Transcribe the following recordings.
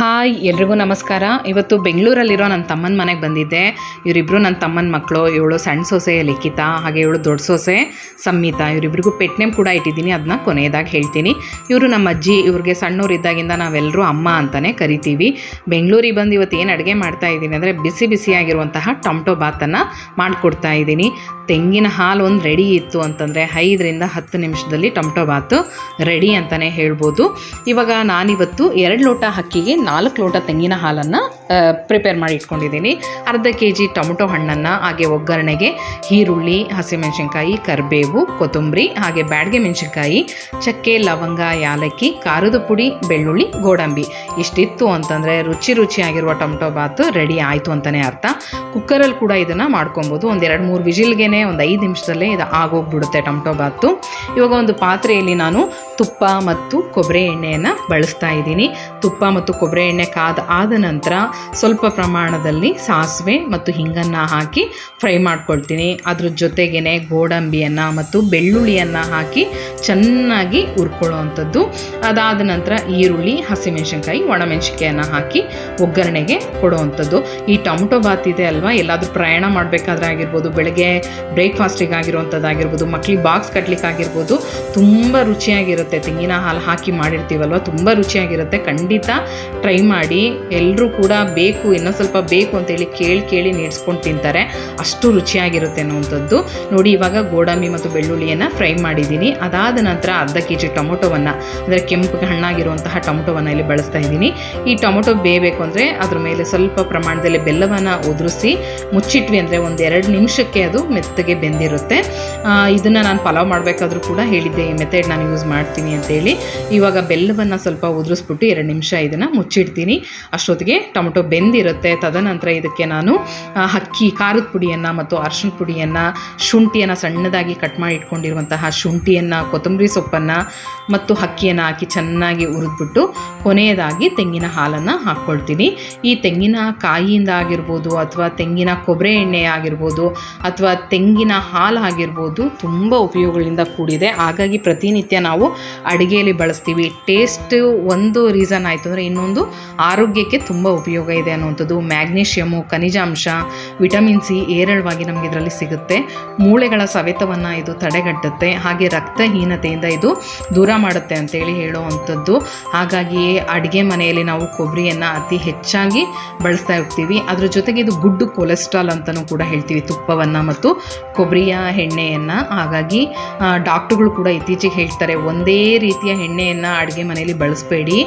Hi, ಎಲ್ರಿಗೂ ನಮಸ್ಕಾರ. ಇವತ್ತು ಬೆಂಗಳೂರಲ್ಲಿರೋ ನನ್ನ ತಮ್ಮನ ಮನೆಗೆ ಬಂದಿದ್ದೆ. ಇವರಿಬ್ಬರು ನನ್ನ ತಮ್ಮನ ಮಕ್ಕಳು ಇವಳು ಸಣ್ಣ ಸೊಸೆ, ಲಿಖಿತ, ಹಾಗೆ ಇವಳು ದೊಡ್ಡ ಸೊಸೆ ಸಂಹಿತ ಇವರಿಬ್ರಿಗೂ ಪೆಟ್ ನೇಮ್ ಕೂಡ ಇಟ್ಟಿದ್ದೀನಿ ಅದನ್ನ ಕೊನೆಯದಾಗಿ ಹೇಳ್ತೀನಿ. ಇವರು ನಮ್ಮ ಅಜ್ಜಿ, ಇವ್ರಿಗೆ ಸಣ್ಣವರಿದ್ದಾಗಿಂದ ನಾವೆಲ್ಲರೂ ಅಮ್ಮ ಅಂತಲೇ ಕರಿತೀವಿ. ಬೆಂಗಳೂರಿಗೆ ಬಂದು ಇವತ್ತು ಏನು ಅಡುಗೆ ಮಾಡ್ತಾ ಇದ್ದೀನಿ ಅಂದರೆ ಬಿಸಿ ಬಿಸಿಯಾಗಿರುವಂತಹ ಟೊಮಟೊ ಬಾತನ್ನು ಮಾಡಿಕೊಡ್ತಾ ಇದ್ದೀನಿ. ತೆಂಗಿನ ಹಾಲು ಒಂದು ರೆಡಿ ಇತ್ತು ಅಂತಂದರೆ ಐದರಿಂದ ಹತ್ತು ನಿಮಿಷದಲ್ಲಿ ಟೊಮೆಟೊ ಬಾತು ರೆಡಿ ಅಂತಲೇ ಹೇಳ್ಬೋದು. ಇವಾಗ ನಾನಿವತ್ತು ಎರಡು ಲೋಟ ಅಕ್ಕಿಗೆ ನಾಲ್ಕು ಲೋಟ ತೆಂಗಿನ ಹಾಲನ್ನು ಪ್ರಿಪೇರ್ ಮಾಡಿ ಇಟ್ಕೊಂಡಿದ್ದೀನಿ. ಅರ್ಧ ಕೆ ಜಿ ಟೊಮೊಟೊ ಹಣ್ಣನ್ನು, ಹಾಗೆ ಒಗ್ಗರಣೆಗೆ ಈರುಳ್ಳಿ, ಹಸಿಮೆಣಸಿನ್ಕಾಯಿ, ಕರಿಬೇವು, ಕೊತ್ತಂಬರಿ, ಹಾಗೆ ಬ್ಯಾಡಗೆ ಮೆಣಸಿನ್ಕಾಯಿ, ಚಕ್ಕೆ, ಲವಂಗ, ಯಾಲಕ್ಕಿ, ಖಾರದ ಪುಡಿ, ಬೆಳ್ಳುಳ್ಳಿ, ಗೋಡಂಬಿ. ಇಷ್ಟಿತ್ತು ಅಂತಂದರೆ ರುಚಿ ರುಚಿಯಾಗಿರುವ ಟೊಮೊಟೊ ಬಾತು ರೆಡಿ ಆಯಿತು ಅಂತಲೇ ಅರ್ಥ. ಕುಕ್ಕರಲ್ಲಿ ಕೂಡ ಇದನ್ನು ಮಾಡ್ಕೊಬೋದು. ಒಂದು ಎರಡು ಮೂರು ವಿಜಿಲ್ಗೆ ಒಂದು ಐದು ನಿಮಿಷದಲ್ಲೇ ಇದು ಆಗೋಗ್ಬಿಡುತ್ತೆ ಟೊಮೊಟೊ ಬಾತು. ಇವಾಗ ಒಂದು ಪಾತ್ರೆಯಲ್ಲಿ ನಾನು ತುಪ್ಪ ಮತ್ತು ಕೊಬ್ಬರಿ ಎಣ್ಣೆಯನ್ನು ಬಳಸ್ತಾ ಇದ್ದೀನಿ. ತುಪ್ಪ ಮತ್ತು ಕೊಬ್ಬರಿ ಎಣ್ಣೆ ಕಾದ ಆದ ನಂತರ ಸ್ವಲ್ಪ ಪ್ರಮಾಣದಲ್ಲಿ ಸಾಸಿವೆ ಮತ್ತು ಹಿಂಗನ್ನು ಹಾಕಿ ಫ್ರೈ ಮಾಡ್ಕೊಳ್ತೀನಿ. ಅದ್ರ ಜೊತೆಗೇ ಗೋಡಂಬಿಯನ್ನು ಮತ್ತು ಬೆಳ್ಳುಳ್ಳಿಯನ್ನು ಹಾಕಿ ಚೆನ್ನಾಗಿ ಹುರ್ಕೊಳ್ಳೋವಂಥದ್ದು. ಅದಾದ ನಂತರ ಈರುಳ್ಳಿ, ಹಸಿಮೆಣಸಿನ್ಕಾಯಿ, ಒಣಮೆಣಸಿನ್ಕಾಯನ್ನು ಹಾಕಿ ಒಗ್ಗರಣೆಗೆ ಕೊಡುವಂಥದ್ದು. ಈ ಟೊಮೊಟೊ ಬಾತ್ ಇದೆ ಅಲ್ವಾ? ಎಲ್ಲಾದರೂ ಪ್ರಯಾಣ ಮಾಡಬೇಕಾದ್ರೆ ಆಗಿರ್ಬೋದು, ಬೆಳಗ್ಗೆ ಬ್ರೇಕ್ಫಾಸ್ಟಿಗೆ ಆಗಿರುವಂಥದ್ದಾಗಿರ್ಬೋದು ಮಕ್ಳಿಗೆ ಬಾಕ್ಸ್ ಕಟ್ಲಿಕ್ಕಾಗಿರ್ಬೋದು, ತುಂಬ ರುಚಿಯಾಗಿರುತ್ತೆ. ತೆಂಗಿನ ಹಾಲು ಹಾಕಿ ಮಾಡಿರ್ತೀವಲ್ವ? ತುಂಬ ರುಚಿಯಾಗಿರುತ್ತೆ. ಖಂಡಿತ ಟ್ರೈ ಮಾಡಿ. ಎಲ್ಲರೂ ಕೂಡ ಬೇಕು ಇನ್ನೂ ಸ್ವಲ್ಪ ಬೇಕು ಅಂತೇಳಿ ಕೇಳಿ ಕೇಳಿ ನೀಡಿಸ್ಕೊಂಡು ತಿಂತಾರೆ. ಅಷ್ಟು ರುಚಿಯಾಗಿರುತ್ತೆ ಅನ್ನುವಂಥದ್ದು. ನೋಡಿ, ಇವಾಗ ಗೋಡಂಬಿ ಮತ್ತು ಬೆಳ್ಳುಳ್ಳಿಯನ್ನು ಫ್ರೈ ಮಾಡಿದ್ದೀನಿ. ಅದಾದ ನಂತರ ಅರ್ಧ ಕೆ ಜಿ ಟೊಮೊಟೊವನ್ನು, ಅಂದರೆ ಕೆಂಪು ಹಣ್ಣಾಗಿರುವಂತಹ ಟೊಮೊಟೊವನ್ನು ಇಲ್ಲಿ ಬಳಸ್ತಾ ಇದ್ದೀನಿ. ಈ ಟೊಮೊಟೊ ಬೇಯಬೇಕು ಅಂದರೆ ಅದ್ರ ಮೇಲೆ ಸ್ವಲ್ಪ ಪ್ರಮಾಣದಲ್ಲಿ ಬೆಲ್ಲವನ್ನು ಉದುರಿಸಿ ಮುಚ್ಚಿಟ್ವಿ ಅಂದರೆ ಒಂದು ಎರಡು ನಿಮಿಷಕ್ಕೆ ಅದು ಮೆತ್ತಗೆ ಬೆಂದಿರುತ್ತೆ. ಇದನ್ನು ನಾನು ಪಲಾವ್ ಮಾಡಬೇಕಾದ್ರೂ ಕೂಡ ಹೇಳಿದ್ದೆ ಈ ಮೆಥಡ್ ನಾನು ಯೂಸ್ ಮಾಡ್ತೀನಿ. ಅಂತೇಳಿ ಇವಾಗ ಬೆಲ್ಲವನ್ನು ಸ್ವಲ್ಪ ಉದುರಿಸ್ಬಿಟ್ಟು ಎರಡು ನಿಮಿಷ ಇದನ್ನು ಮುಚ್ಚಿಡ್ತೀನಿ. ಅಷ್ಟೊತ್ತಿಗೆ ಟೊಮೊಟೊ ಬೆಂದಿರುತ್ತೆ. ತದನಂತರ ಇದಕ್ಕೆ ನಾನು ಅಕ್ಕಿ, ಖಾರದ ಪುಡಿಯನ್ನು ಮತ್ತು ಅರ್ಶಿನ ಪುಡಿಯನ್ನು, ಶುಂಠಿಯನ್ನು ಸಣ್ಣದಾಗಿ ಕಟ್ ಮಾಡಿ ಇಟ್ಕೊಂಡಿರುವಂತಹ ಶುಂಠಿಯನ್ನು, ಕೊತ್ತಂಬರಿ ಸೊಪ್ಪನ್ನು ಮತ್ತು ಅಕ್ಕಿಯನ್ನು ಹಾಕಿ ಚೆನ್ನಾಗಿ ಉರಿದ್ಬಿಟ್ಟು ಕೊನೆಯದಾಗಿ ತೆಂಗಿನ ಹಾಲನ್ನು ಹಾಕ್ಕೊಳ್ತೀನಿ. ಈ ತೆಂಗಿನ ಕಾಯಿಯಿಂದ ಆಗಿರ್ಬೋದು ಅಥವಾ ತೆಂಗಿನ ಕೊಬ್ಬರಿ ಎಣ್ಣೆ ಆಗಿರ್ಬೋದು ಅಥವಾ ತೆಂಗಿನ ಹಾಲು ಆಗಿರ್ಬೋದು ತುಂಬ ಉಪಯೋಗಗಳಿಂದ ಕೂಡಿದೆ. ಹಾಗಾಗಿ ಪ್ರತಿನಿತ್ಯ ನಾವು ಅಡುಗೆಯಲ್ಲಿ ಬಳಸ್ತೀವಿ. ಟೇಸ್ಟ್ ಒಂದು ರೀಸನ್ ಆಯಿತು ಅಂದರೆ ಇನ್ನೊಂದು ಆರೋಗ್ಯಕ್ಕೆ ತುಂಬ ಉಪಯೋಗ ಇದೆ ಅನ್ನುವಂಥದ್ದು. ಮ್ಯಾಗ್ನೀಷಿಯಮು ಖನಿಜಾಂಶ ವಿಟಮಿನ್ ಸಿ ಏರಳವಾಗಿ ನಮಗೆ ಇದರಲ್ಲಿ ಸಿಗುತ್ತೆ. ಮೂಳೆಗಳ ಸವೆತವನ್ನು ಇದು ತಡೆಗಟ್ಟುತ್ತೆ. ಹಾಗೆ ರಕ್ತಹೀನತೆಯಿಂದ ಇದು ದೂರ ಮಾಡುತ್ತೆ ಅಂತೇಳಿ ಹೇಳುವಂಥದ್ದು. ಹಾಗಾಗಿ ಅಡುಗೆ ಮನೆಯಲ್ಲಿ ನಾವು ಕೊಬ್ಬರಿಯನ್ನು ಅತಿ ಹೆಚ್ಚಾಗಿ ಬಳಸ್ತಾ ಇರ್ತೀವಿ. ಅದ್ರ ಜೊತೆಗೆ ಇದು ಗುಡ್ ಕೊಲೆಸ್ಟ್ರಾಲ್ ಅಂತಲೂ ಕೂಡ ಹೇಳ್ತೀವಿ. ತುಪ್ಪವನ್ನು ಮತ್ತು ಕೊಬ್ಬರಿಯ ಎಣ್ಣೆಯನ್ನು. ಹಾಗಾಗಿ ಡಾಕ್ಟ್ರುಗಳು ಕೂಡ ಇತ್ತೀಚೆಗೆ ಹೇಳ್ತಾರೆ, ಒಂದೇ ರೀತಿಯ ಎಣ್ಣೆಯನ್ನು ಅಡುಗೆ ಮನೆಯಲ್ಲಿ ಬಳಸಬೇಡಿ.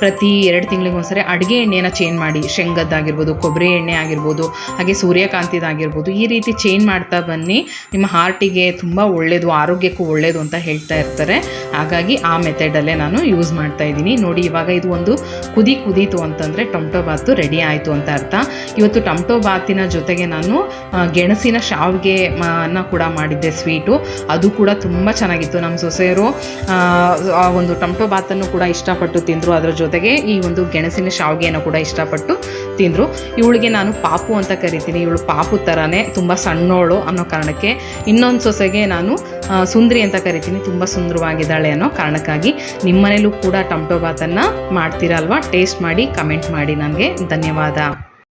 ಪ್ರತಿ ಎರಡು ತಿಂಗಳಿಗೆ ಒಂದ್ಸರಿ ಅಡುಗೆ ಎಣ್ಣೆಯನ್ನು ಚೇಂಜ್ ಮಾಡಿ, ಶೇಂಗದ್ದಾಗಿರ್ಬೋದು, ಕೊಬ್ಬರಿ ಎಣ್ಣೆ ಆಗಿರ್ಬೋದು, ಹಾಗೆ ಸೂರ್ಯಕಾಂತಿದಾಗಿರ್ಬೋದು, ಈ ರೀತಿ ಚೇಂಜ್ ಮಾಡ್ತಾ ಬನ್ನಿ. ನಿಮ್ಮ ಹಾರ್ಟಿಗೆ ತುಂಬ ಒಳ್ಳೆಯದು ಆರೋಗ್ಯಕ್ಕೂ ಒಳ್ಳೆಯದು ಅಂತ ಹೇಳ್ತಾ ಇರ್ತಾರೆ. ಹಾಗಾಗಿ ಆ ಮೆಥಡಲ್ಲೇ ನಾನು ಯೂಸ್ ಮಾಡ್ತಾ ಇದ್ದೀನಿ. ನೋಡಿ, ಇವಾಗ ಇದು ಒಂದು ಕುದಿ ಕುದೀತು ಅಂತಂದರೆ ಟೊಮಟೊ ಬಾತು ರೆಡಿ ಆಯಿತು ಅಂತ ಅರ್ಥ. ಇವತ್ತು ಟೊಮಟೊ ಬಾತಿನ ಜೊತೆಗೆ ನಾನು ಗೆಣಸಿನ ಶಾವಿಗೆ ಅನ್ನ ಕೂಡ ಮಾಡಿದ್ದೆ ಸ್ವೀಟು ಅದು ಕೂಡ ತುಂಬ ಚೆನ್ನಾಗಿತ್ತು. ನಮ್ಮ ಸೊಸೆಯರು ಆ, ಒಂದು ಟೊಮಟೊ ಬಾತನ್ನು ಕೂಡ ಇಷ್ಟಪಟ್ಟು ತಿಂದರು. ಅದರ ಜೊತೆಗೆ ಈ ಒಂದು ಗೆಣಸಿನ ಶಾವಿಗೆಯನ್ನು ಕೂಡ ಇಷ್ಟಪಟ್ಟು ತಿಂದರು. ಇವಳಿಗೆ ನಾನು ಪಾಪು ಅಂತ ಕರಿತೀನಿ. ಇವಳು ಪಾಪು ಥರನೇ ತುಂಬ ಸಣ್ಣೋಳು ಅನ್ನೋ ಕಾರಣಕ್ಕೆ ಇನ್ನೊಂದು ಸೊಸೆಗೆ ನಾನು ಸುಂದ್ರಿ ಅಂತ ಕರಿತೀನಿ. ತುಂಬ ಸುಂದರವಾಗಿದ್ದಾಳೆ ಅನ್ನೋ ಕಾರಣಕ್ಕಾಗಿ ನಿಮ್ಮನೇಲೂ ಕೂಡ ಟೊಮಟೊ ಬಾತನ್ನು ಮಾಡ್ತೀರಲ್ವಾ ಟೇಸ್ಟ್ ಮಾಡಿ ಕಮೆಂಟ್ ಮಾಡಿ. ನನಗೆ ಧನ್ಯವಾದ.